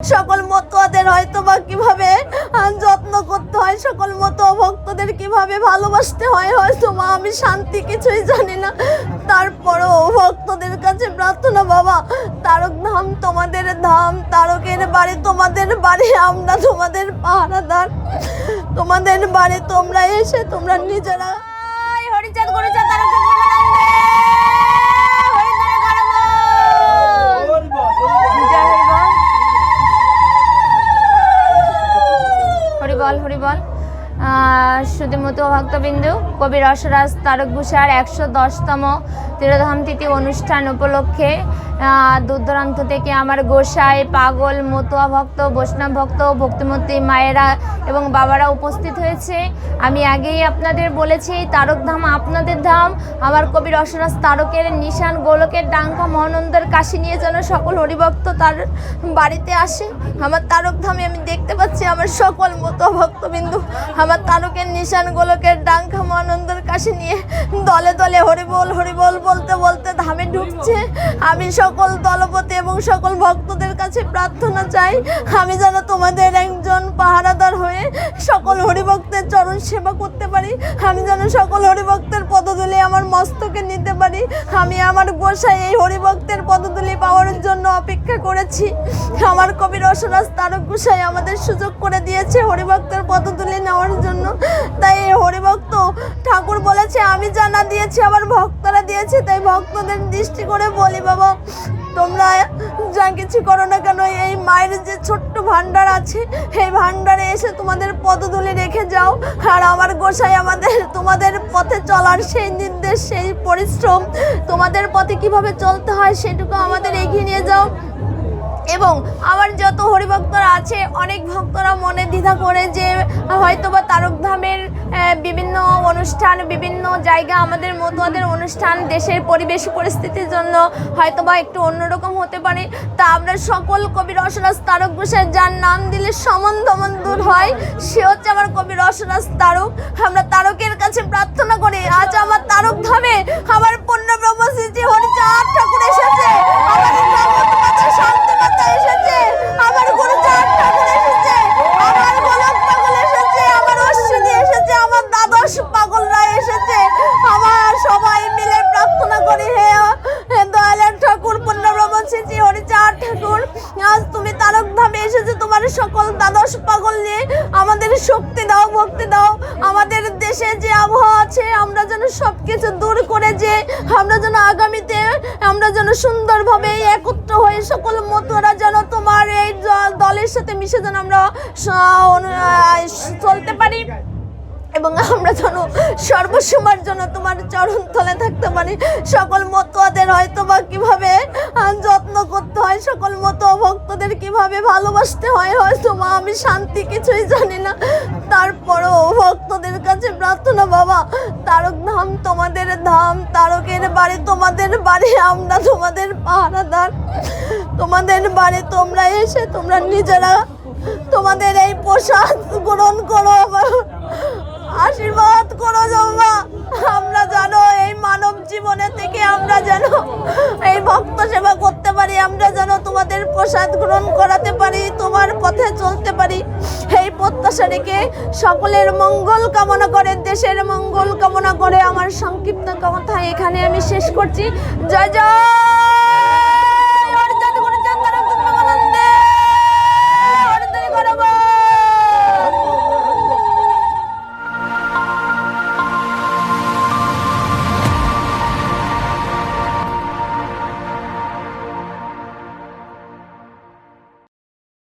সকল মতোয়াদের হয়তো বা কীভাবে যত্ন করতে হয়, সকল মতো ভক্তদের কীভাবে ভালোবাসতে হয় হয়তো মা আমি শান্তি কিছুই জানি না। তারপরও ভক্তদের কাছে প্রার্থনা, বাবা, তারক ধাম তোমাদের ধাম, তারকের বাড়ি তোমাদের বাড়ি, আমরা তোমাদের পাহারাদার। তোমাদের বাড়ি তোমরা এসে তোমরা নিজেরা হরিচাঁদ হরিচাঁদ তারক হরিবল হরিবল শুধুমতো ভক্তবিন্দু, কবি রসরাজ তারক ভূষার একশো দশতম তিরোধাম তিথি অনুষ্ঠান উপলক্ষে দূর দূরান্ত থেকে আমার গোসাই, পাগল, মতুয়া ভক্ত, বৈষ্ণব ভক্ত, ভক্তিমূর্তি মায়েরা এবং বাবারা উপস্থিত হয়েছে। আমি আগেই আপনাদের বলেছি তারক ধাম আপনাদের ধাম। আমার কবি রসরাজ তারকের নিশান গোলকের ডাঙ্কা মহানন্দের কাশি নিয়ে যেন সকল হরিভক্ত তার বাড়িতে আসে। আমার তারক ধামে আমি দেখতে পাচ্ছি আমার সকল মতো ভক্তবিন্দু আমার তারকের নিশান গোলকের ডাঙ্কা মহানন্দের কাশি নিয়ে দলে দলে হরিবল হরিবল বলতে বলতে ধামে ঢুকছে। আমি সকল দলপতি এবং সকল ভক্তদের কাছে প্রার্থনা চাই, আমি যেন তোমাদের একজন পাহারাদার হয়ে সকল হরিভক্তের চরণ সেবা করতে পারি। আমি যেন সকল হরিভক্তের পদধূলি আমার মস্তকে নিতে পারি। আমি আমার গোসাই এই হরিভক্তের পদধূলি পাওয়ার জন্য অপেক্ষা করেছি। আমার কবি রসরাজ তারক গোসাই আমাদের সুযোগ করে দিয়েছে হরিভক্তের পদধূলি নেওয়ার জন্য। তাই হরিভক্ত ঠাকুর বলেছে, আমি জানা দিয়েছি আমার ভক্তরা দিয়েছে। তাই ভক্তদের দৃষ্টি করে বলি, বাবা, তোমরা যা কিছু করো না কেন, এই মায়ের যে ছোট্ট ভান্ডার আছে এই ভান্ডারে এসে তোমাদের পদধূলি রেখে যাও। আর আমার গোসাই আমাদের, তোমাদের পথে চলার সেই নির্দেশ, সেই পরিশ্রম, তোমাদের পথে কীভাবে চলতে হয়, সেটুকু আমাদের এগিয়ে নিয়ে যাও। এবং আমার যত হরিভক্তরা আছে, অনেক ভক্তরা মনে দ্বিধা করে যে হয়তোবা তারক ধামের বিভিন্ন অনুষ্ঠান, বিভিন্ন জায়গা আমাদের মতুয়াদের অনুষ্ঠান, দেশের পরিবেশ পরিস্থিতির জন্য হয়তোবা একটু অন্যরকম হতে পারে। তা আমরা সকল কবি রসরাজ তারক ঘোষের যার নাম দিলে সমন দমন দূর হয়, সে হচ্ছে আমার কবি রসরাজ তারক। আমরা তারকের কাছে প্রার্থনা করি, আজ আমার তারক ধামে আমার আমাদের শক্তি দাও, ভক্তি দাও। আমাদের দেশে যে আবহাওয়া আছে, আমরা যেন সব কিছু দূর করে যে, আমরা যেন আগামীতে, আমরা যেন সুন্দরভাবে একত্র হয়ে সকল মতরা যেন তোমার এই দলের সাথে মিশে যেন আমরা চলতে পারি। এবং আমরা যেন সর্বসময়ের জন্য তোমার চরণ তলে থাকতে পারি। সকল মতোয়াদের হয়তো বা কীভাবে যত্ন করতে হয়, সকল মতো ভক্তদের কীভাবে ভালোবাসতে হয় হয়তো মা আমি শান্তি কিছুই জানি না। তারপরও ভক্তদের কাছে প্রার্থনা, বাবা, তারক ধাম তোমাদের ধাম, তারকের বাড়ি তোমাদের বাড়ি, আমরা তোমাদের পাহারাদার। তোমাদের বাড়ি তোমরা এসে তোমরা নিজেরা তোমাদের এই প্রসাদ গ্রহণ করো আশীর্বাদ করো জমা আমরা জানো এই মানব জীবনে থেকে আমরা যেন এই ভক্ত সেবা করতে পারি, আমরা যেন তোমাদের প্রসাদ গ্রহণ করাতে পারি, তোমার পথে চলতে পারি। এই প্রত্যাশা রেখে সকলের মঙ্গল কামনা করে, দেশের মঙ্গল কামনা করে আমার সংক্ষিপ্ত কথা এখানে আমি শেষ করছি। জয় জয়!